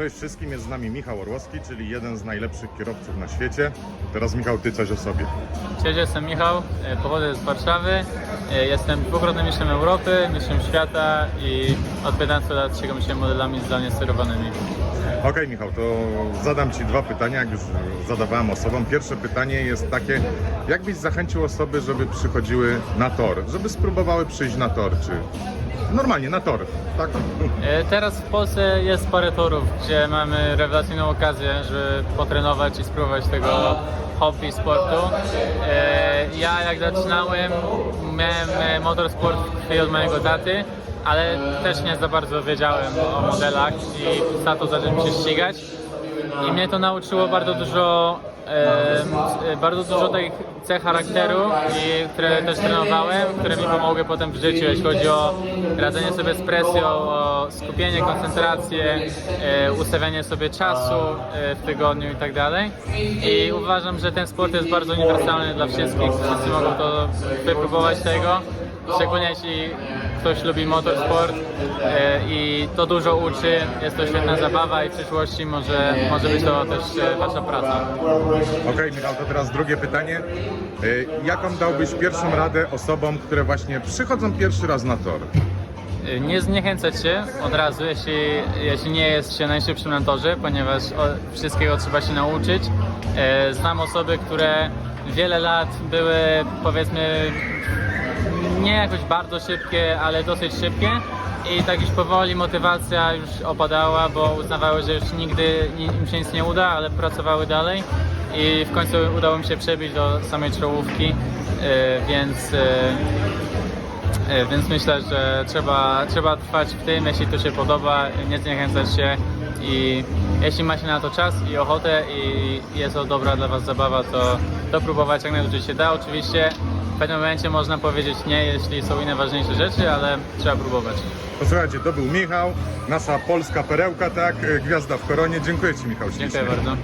Cześć wszystkim, jest z nami Michał Orłowski, czyli jeden z najlepszych kierowców na świecie. Teraz Michał, ty coś o sobie. Cześć, jestem Michał, e, pochodzę z Warszawy, e, jestem dwukrotnym mistrzem Europy, mistrzem świata i od 15 lat ścigam się modelami zdalnie sterowanymi. Okej Michał, to zadam Ci dwa pytania, jak zadawałem osobom. Pierwsze pytanie jest takie, jak byś zachęcił osoby, żeby przychodziły na tor, żeby spróbowały przyjść na tor, czy normalnie na tor, tak? E, Teraz w Polsce jest parę torów, gdzie mamy rewelacyjną okazję, żeby potrenować i spróbować tego hobby sportu. E, Ja jak zaczynałem, miałem e, motorsport w od mojego taty, ale też nie za bardzo wiedziałem o modelach i z tatą zacząłem się ścigać. I mnie to nauczyło bardzo dużo, e, bardzo dużo takich cech charakteru, i, które też trenowałem, które mi pomogły potem w życiu, jeśli chodzi o radzenie sobie z presją, o skupienie, koncentrację, e, ustawianie sobie czasu e, w tygodniu i tak dalej. I uważam, że ten sport jest bardzo uniwersalny dla wszystkich. Wszyscy mogą to wypróbować tego, szczególnie jeśli ktoś lubi motorsport e, i to dużo uczy, jest to świetna zabawa i w przyszłości może, może być to też e, wasza praca. Okej Michał, to teraz drugie pytanie. Y, Jaką dałbyś pierwszą radę osobom, które właśnie przychodzą pierwszy raz na tor? E, Nie zniechęcać się od razu, jeśli, jeśli nie jest się najszybszym na torze, ponieważ o, wszystkiego trzeba się nauczyć. E, Znam osoby, które wiele lat były powiedzmy nie jakoś bardzo szybkie, ale dosyć szybkie. I tak już powoli motywacja już opadała, bo uznawały, że już nigdy ni- im się nic nie uda, ale pracowały dalej. I w końcu udało mi się przebić do samej czołówki, e, więc, e, e, więc myślę, że trzeba, trzeba trwać w tym, jeśli to się podoba, nie zniechęcać się i jeśli ma się na to czas i ochotę i jest to dobra dla Was zabawa, to, to próbować jak najdłużej się da. Oczywiście w pewnym momencie można powiedzieć nie, jeśli są inne ważniejsze rzeczy, ale trzeba próbować. Posłuchajcie, to był Michał, nasza polska perełka, tak? Gwiazda w koronie. Dziękuję Ci Michał ślicznie. Dziękuję bardzo.